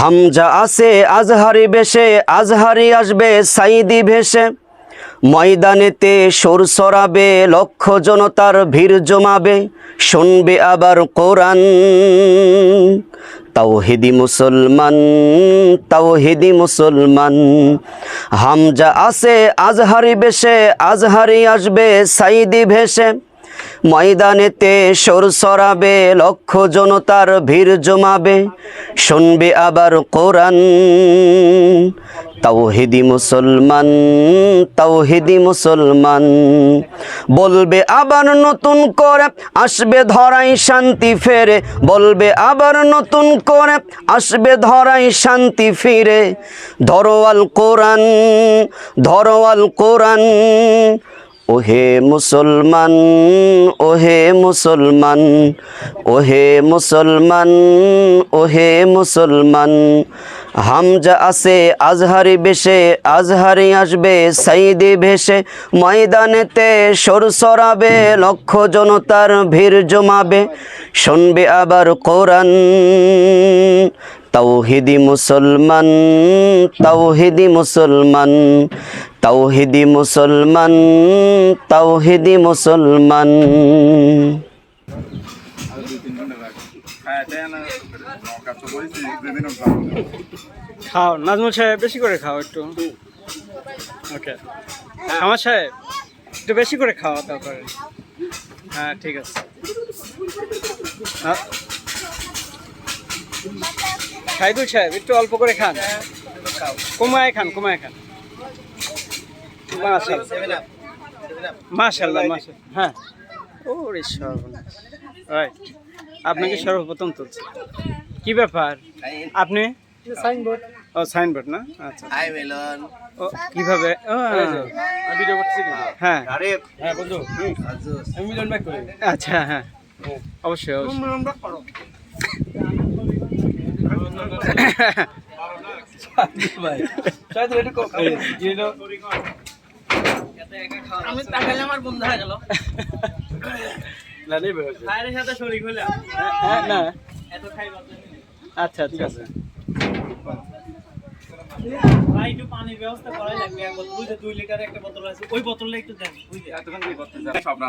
হামজা আছে আজহারি বেশে, আজহারি আসবে সাইদি ভেসে। ময়দানেতে সুর সরাবে, লক্ষ জনতার ভিড় জমাবে, শুনবে আবার কোরআন। তাওহিদি মুসলমান তাওহিদি মুসলমান। হামজা আছে আজহারি বেশে, আজহারি আসবে সাইদি ভেসে। ময়দানেতে সুর সরাবে, লক্ষ জনতার ভিড় জমাবে। শুনবে আবার কোরআন, তাওহিদি মুসলমান তাওহিদি মুসলমান। বলবে আবার নতুন করে, আসবে ধরাই শান্তি ফেরে। বলবে আবার নতুন করে, আসবে ধরাই শান্তি ফিরে। ধরোয়াল কোরআন ধরোয়াল কোরআন ওহে মুসলমান ওহে মুসলমান ওহে মুসলমান ওহে মুসলমান। হামজা আসে আজহারি বেশে, আজহারি আসবে সাইদি ভেসে। ময়দানেতে সর সরাবে, লক্ষ জনতার ভিড় জমাবে। শুনবে আবার কোরআন, তাওহিদি মুসলমান তাওহিদি মুসলমান। তাওহিদি মুসলমান তাওহিদি মুসলমান। খাও নাজমুল সাহেব বেশি করে খাও একটু। ওকে আমার সাহেব একটু বেশি করে খাওয়া তারপরে। হ্যাঁ ঠিক আছে। আ- সাইদুল সাহেব একটু অল্প করে খান। কমায় খান কমায় খান। মাশাল্লাহ মাশাল্লাহ মাশাল্লাহ হ্যাঁ। ওরে সর্বনাশ। রাইট আপনাকে সর্বপ্রথম তুলছি। কি ব্যাপার? আপনি? সাইনবোর্ড। ও সাইনবোর্ড না? আচ্ছা। High melon. ও কীভাবে? ও, ভিডিও করতেছি হ্যাঁ। আরে হ্যাঁ বন্ধু। আমি মিলন ব্যাক করে। আচ্ছা হ্যাঁ। অবশ্যই অবশ্যই। ভাই। শায়দ এটা কো আমি আমার বন্ধ হয়ে গেল। না। সাথে শরীক হলে হ্যাঁ, না। এত খাইবা আচ্ছা ঠিক আছে। ভাই একটু পানির ব্যবস্থা করাই লাগবে। এক বোতল বুঝে দুই লিটার একটা বোতল আছে। ওই বোতলটা একটু দেন বুঝে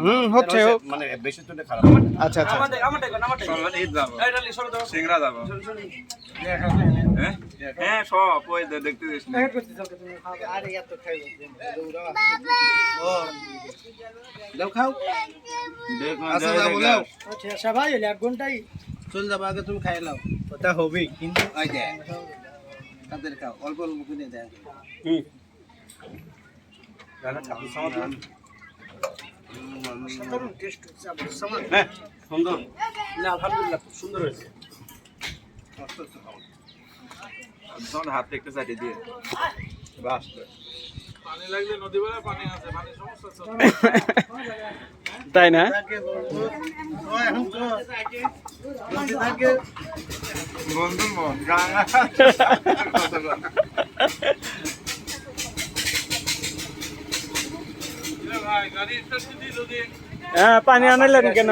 হুম হচ্ছে হোক। মানে বেশি তুলে খারাপ আচ্ছা আচ্ছা আমাদের আমাদের আমাদের ঈদ যাব। এটা লি সরো দাও। সিংড়া যাব। হ্যাঁ? হ্যাঁ সব ওই দেখতে দিস না। আরে এত খাইবো ও। দাও খাও। দেখ না, আচ্ছা যাই যাব দাও আচ্ছা সবাই এক ঘন্টাই চল যাব আগে তুমি খাই নাও। ওটা হবে কিন্তু আই দে তাদের খাও অল্প অল্প কিনে দেয় হ্যাঁ, সুন্দর। না আলহামদুলিল্লাহ খুব সুন্দর হয়েছে। ধর হাতে একটু চাটি দিয়ে। বাস। তাই না? হ্যাঁ পানি আনাইলেন কেন?